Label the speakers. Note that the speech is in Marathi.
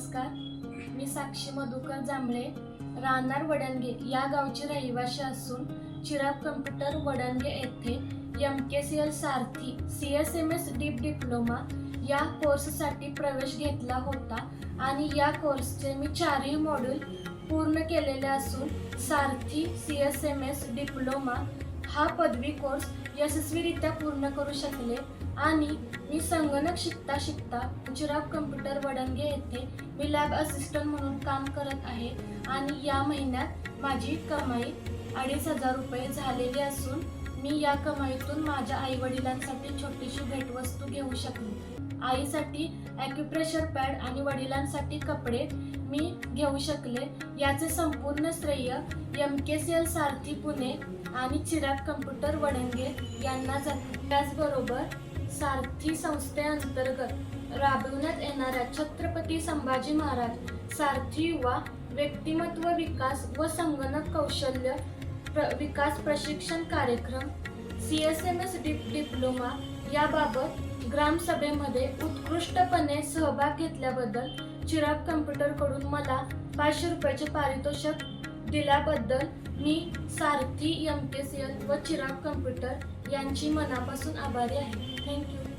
Speaker 1: नमस्कार. मी साक्षी मधुकर जांभळे राहणार वडणगे या गावची रहिवाशी असून चिराग कम्प्युटर वडणगे येथे M K C L Sarathi C S M S deep diploma या कोर्ससाठी प्रवेश घेतला होता आणि या कोर्सचे मी चारही मॉड्यूल पूर्ण केलेले असून Sarathi C S M S diploma हा पदवी कोर्स यशस्वीरित्या पूर्ण करू शकले. आणि मी संगणक शिकता शिकता गुजरात कम्प्युटर वडंगे येथे मी लॅब असिस्टंट म्हणून काम करत आहे. आणि या महिन्यात माझी कमाई अडीच हजार रुपये झालेली असून मी या कमाईतून माझ्या आई वडिलांसाठी छोटीशी भेटवस्तू घेऊ शकले. आईसाठी ॲक्युप्रेशर पॅड आणि वडिलांसाठी कपडे मी घेऊ शकले. याचे संपूर्ण श्रेय M K C L Sarathi Pune आणि चिराग कम्प्युटर वडंगे यांना जाते त्याचबरोबर सारथी संस्थेअंतर्गत राबवण्यात येणाऱ्या छत्रपती संभाजी महाराज सारथी युवा व्यक्तिमत्व विकास व संगणक कौशल्य प्र विकास प्रशिक्षण कार्यक्रम सी एस एम एस डि डिप्लोमा याबाबत ग्रामसभेमध्ये उत्कृष्टपणे सहभाग घेतल्याबद्दल चिराग कम्प्युटरकडून मला पाचशे रुपयाचे पारितोषिक दिल्याबद्दल मी Sarathi M K C L व चिराग कम्प्युटर यांची मनापासून आभारी आहे. थँक्यू